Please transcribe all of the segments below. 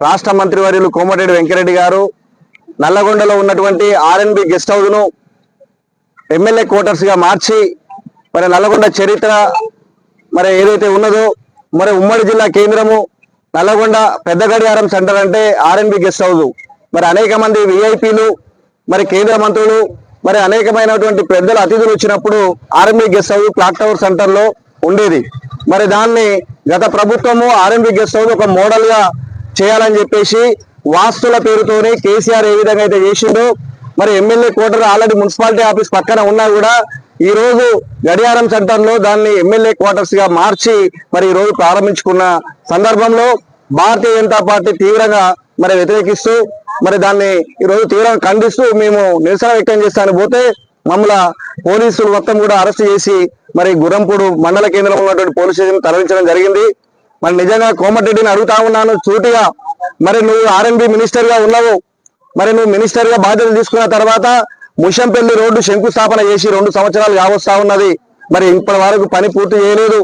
రాష్ట్ర మంత్రివర్యులు కోమటిరెడ్డి వెంకరెడ్డి గారు నల్లగొండలో ఉన్నటువంటి ఆర్ఎన్బి గెస్ట్ హౌస్ను ఎమ్మెల్యే క్వార్టర్స్గా మార్చి మరి నల్లగొండ చరిత్ర మరి ఏదైతే ఉన్నదో మరి ఉమ్మడి జిల్లా కేంద్రము నల్లగొండ పెద్ద గడియారం సెంటర్ అంటే ఆర్ఎన్బి గెస్ట్ హౌస్. మరి అనేక మంది విఐపీలు మరి కేంద్ర మంత్రులు మరి అనేకమైనటువంటి పెద్దలు అతిథులు వచ్చినప్పుడు RNB guest house clock tower సెంటర్లో ఉండేది. మరి దాన్ని గత ప్రభుత్వము ఆర్ఎన్బి గెస్ట్ హౌస్ ఒక మోడల్గా చేయాలని చెప్పేసి వాస్తుల పేరుతోనే కేసీఆర్ ఏ విధంగా అయితే చేసిండో మరి MLA quarter already municipality office పక్కన ఉన్నా కూడా ఈ రోజు గడియారం సెంటర్లో దాన్ని ఎమ్మెల్యే క్వార్టర్స్గా మార్చి మరి ఈ రోజు ప్రారంభించుకున్న సందర్భంలో భారతీయ జనతా పార్టీ తీవ్రంగా మరి వ్యతిరేకిస్తూ మరి దాన్ని ఈ రోజు తీవ్రంగా ఖండిస్తూ మేము నిరసన వ్యక్తం చేస్తాను పోతే మమ్మల్ని పోలీసులు మొత్తం కూడా అరెస్ట్ చేసి మరి గురంపూడు మండల కేంద్రంలో ఉన్నటువంటి పోలీస్ స్టేషన్ తరలించడం జరిగింది. మరి నిజంగా కోమటిరెడ్డిని అడుగుతా ఉన్నాను సూటిగా. మరి నువ్వు ఆర్ఎన్బి మినిస్టర్గా ఉన్నావు. మరి నువ్వు మినిస్టర్గా బాధ్యత తీసుకున్న తర్వాత ముషంపల్లి రోడ్డు శంకుస్థాపన చేసి రెండు సంవత్సరాలు కావస్తా ఉన్నది. మరి ఇప్పటి వరకు పని పూర్తి చేయలేదు.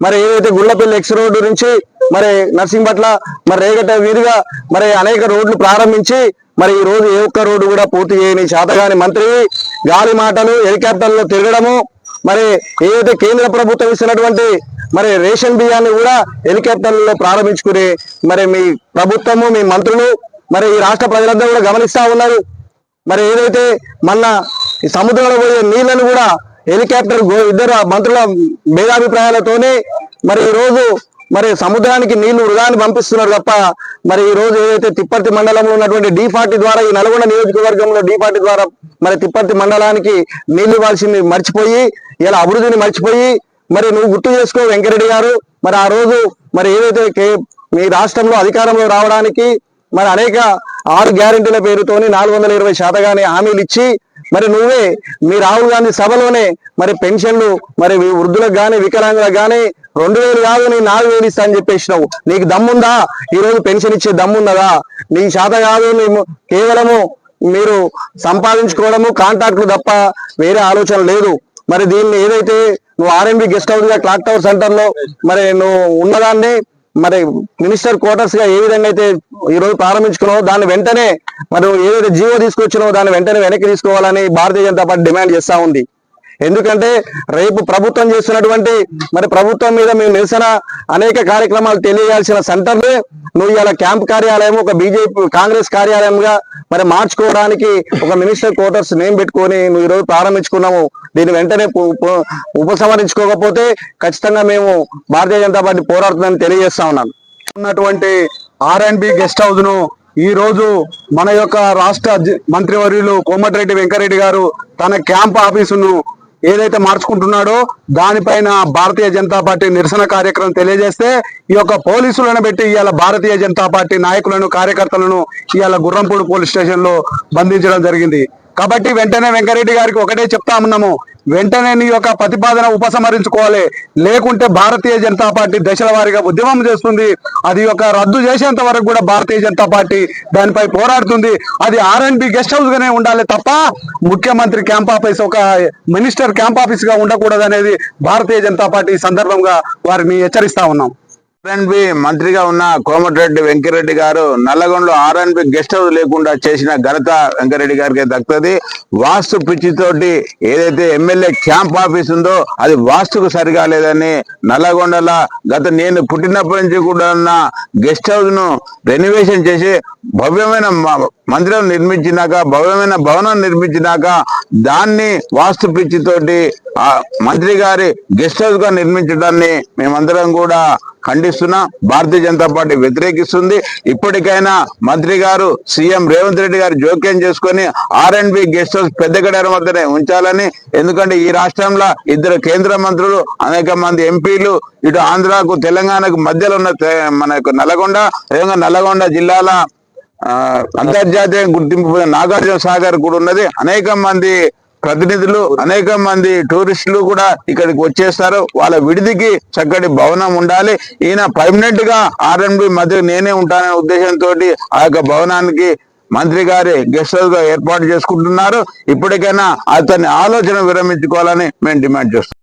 మరి ఏదైతే గుళ్ళపల్లి ఎక్స్ రోడ్డు నుంచి మరి నర్సింగ్పట్ల మరి రేగట వీధిగా మరి అనేక రోడ్లు ప్రారంభించి మరి ఈ రోజు ఏ ఒక్క రోడ్డు కూడా పూర్తి చేయని శాతగాని మంత్రి గాలి మాటలు హెలికాప్టర్లో తిరగడము మరి ఏదైతే కేంద్ర ప్రభుత్వం ఇస్తున్నటువంటి మరి రేషన్ బియ్యాన్ని కూడా హెలికాప్టర్లలో ప్రారంభించుకుని మరి మీ ప్రభుత్వము మీ మంత్రులు మరి ఈ రాష్ట్ర ప్రజలందరూ కూడా గమనిస్తూ ఉన్నారు. మరి ఏదైతే మన ఈ సముద్రంలో పోయే నీళ్ళను కూడా హెలికాప్టర్ ఇద్దరు మంత్రుల భేదాభిప్రాయాలతోనే మరి ఈ రోజు మరి సముద్రానికి నీళ్ళు వృధాన్ని పంపిస్తున్నారు తప్ప మరి ఈ రోజు ఏదైతే తిప్పర్తి మండలంలో ఉన్నటువంటి డి పార్టీ ద్వారా ఈ నల్గొండ నియోజకవర్గంలో డి పార్టీ ద్వారా మరి తిప్పర్తి మండలానికి నీళ్ళు ఇవ్వాల్సింది మర్చిపోయి ఇలా అభివృద్ధిని మర్చిపోయి మరి నువ్వు గుర్తు చేసుకో వెంకరెడ్డి గారు మరి ఆ రోజు మరి ఏదైతే కే- మీ రాష్ట్రంలో అధికారంలో రావడానికి మరి అనేక ఆరు గ్యారెంటీల పేరుతోని నాలుగు వందల ఇరవై శాతగానే హామీలు ఇచ్చి మరి నువ్వే మీ రాహుల్ గాంధీ సభలోనే మరి పెన్షన్లు మరి వృద్ధులకు కానీ వికలాంగులకు కానీ రెండు వేలు కాదు నీ నాలుగు వేలు ఇస్తా అని చెప్పేసినావు. నీకు దమ్ముందా? ఈ రోజు పెన్షన్ ఇచ్చే దమ్మున్నదా? నీ శాత కాదు మేము కేవలము మీరు సంపాదించుకోవడము కాంట్రాక్టులు తప్ప వేరే ఆలోచన లేదు. మరి దీన్ని ఏదైతే నువ్వు ఆర్ఎంబి గెస్ట్ హౌస్గా క్లాక్ టవర్ సెంటర్లో మరి నువ్వు ఉన్నదాన్ని మరి మినిస్టర్ క్వార్టర్స్గా ఏ విధంగా అయితే ఈ రోజు ప్రారంభించుకున్నావు దాన్ని వెంటనే మరి ఏదైతే జీవో తీసుకొచ్చినావో దాన్ని వెంటనే వెనక్కి తీసుకోవాలని భారతీయ జనతా పార్టీ డిమాండ్ చేస్తా ఉంది. ఎందుకంటే రేపు ప్రభుత్వం చేస్తున్నటువంటి మరి ప్రభుత్వం మీద మేము నిరసన అనేక కార్యక్రమాలు తెలియాల్సిన సెంటర్లే నువ్వు ఇలా క్యాంప్ కార్యాలయం ఒక బీజేపీ కాంగ్రెస్ కార్యాలయంగా మరి మార్చుకోవడానికి ఒక మినిస్టర్ క్వార్టర్స్ నేమ్ పెట్టుకొని నువ్వు ఈ రోజు ప్రారంభించుకున్నాము దీన్ని వెంటనే ఉపసంహరించుకోకపోతే ఖచ్చితంగా మేము భారతీయ జనతా పార్టీ పోరాడుతుందని తెలియజేస్తా ఉన్నాను. ఉన్నటువంటి ఆర్ అండ్ బి గెస్ట్ హౌస్ను ఈ రోజు మన యొక్క రాష్ట్ర జ- మంత్రివర్యులు కోమటిరెడ్డి వెంకరెడ్డి గారు తన క్యాంప్ ఆఫీసును ఏదైతే మార్చుకుంటున్నాడో దానిపైన భారతీయ జనతా పార్టీ నిరసన కార్యక్రమం తెలియజేస్తే ఈ యొక్క పోలీసులను పెట్టి ఇవాళ భారతీయ జనతా పార్టీ నాయకులను కార్యకర్తలను ఇవాళ గుర్రంపూడి పోలీస్ స్టేషన్లో బంధించడం జరిగింది. కాబట్టి వెంటనే వెంకరెడ్డి గారికి ఒకటే చెప్తా ఉన్నాము. వెంటనే నీ యొక్క ప్రతిపాదన ఉపసంహరించుకోవాలి. లేకుంటే భారతీయ జనతా పార్టీ దశల వారీగా ఉద్యమం చేస్తుంది. అది ఒక రద్దు చేసేంత వరకు కూడా భారతీయ జనతా పార్టీ దానిపై పోరాడుతుంది. అది ఆర్ గెస్ట్ హౌస్ గానే ఉండాలి తప్ప ముఖ్యమంత్రి క్యాంప్ ఆఫీస్ ఒక మినిస్టర్ క్యాంప్ ఆఫీస్గా ఉండకూడదు అనేది భారతీయ జనతా పార్టీ సందర్భంగా వారిని హెచ్చరిస్తా ఉన్నాం. ఆర్ఎన్బి మంత్రిగా ఉన్న కోమటిరెడ్డి వెంకరెడ్డి గారు నల్లగొండలో ఆర్ఎన్బి గెస్ట్ హౌస్ లేకుండా చేసిన ఘనత వెంకరెడ్డి గారికి దక్కుతుంది. వాస్తు పిచ్చితోటి ఏదైతే ఎమ్మెల్యే క్యాంప్ ఆఫీస్ ఉందో అది వాస్తుకు సరిగా లేదని నల్లగొండల గత నేను పుట్టినప్పటి నుంచి కూడా ఉన్న గెస్ట్ హౌస్ను రెనోవేషన్ చేసి భవ్యమైన మ- మందిరం నిర్మించినాక భవ్యమైన భవనం నిర్మించినాక దాన్ని వాస్తు పిచ్చితోటి ఆ మంత్రి గారి గెస్ట్ హౌస్గా నిర్మించడాన్ని మేమందరం కూడా ఖండిస్తున్నా. భారతీయ జనతా పార్టీ వ్యతిరేకిస్తుంది. ఇప్పటికైనా మంత్రి గారు సీఎం రేవంత్ రెడ్డి గారు జోక్యం చేసుకొని R and B guest house పెద్ద వద్దనే ఉంచాలని ఎందుకంటే ఈ రాష్ట్రంలో ఇద్దరు కేంద్ర మంత్రులు అనేక మంది ఎంపీ వీళ్ళు ఇటు ఆంధ్రాకు తెలంగాణకు మధ్యలో ఉన్న తె- మన యొక్క నల్లగొండ అదేవిధంగా నల్లగొండ జిల్లాల అంతర్జాతీయ గుర్తింపు పొందిన నాగార్జున సాగర్ కూడా ఉన్నది. అనేక మంది ప్రతినిధులు అనేక మంది టూరిస్టులు కూడా ఇక్కడికి వచ్చేస్తారు. వాళ్ళ విడిదికి చక్కటి భవనం ఉండాలి. ఈయన పర్మనెంట్గా ఆర్ఎండ్బి మధ్య నేనే ఉంటాననే ఉద్దేశంతో ఆ యొక్క భవనానికి మంత్రి గారి గెస్ట్ హౌస్గా ఏర్పాటు చేసుకుంటున్నారు. ఇప్పటికైనా అతని ఆలోచన విరమించుకోవాలని మేము డిమాండ్ చేస్తున్నాం.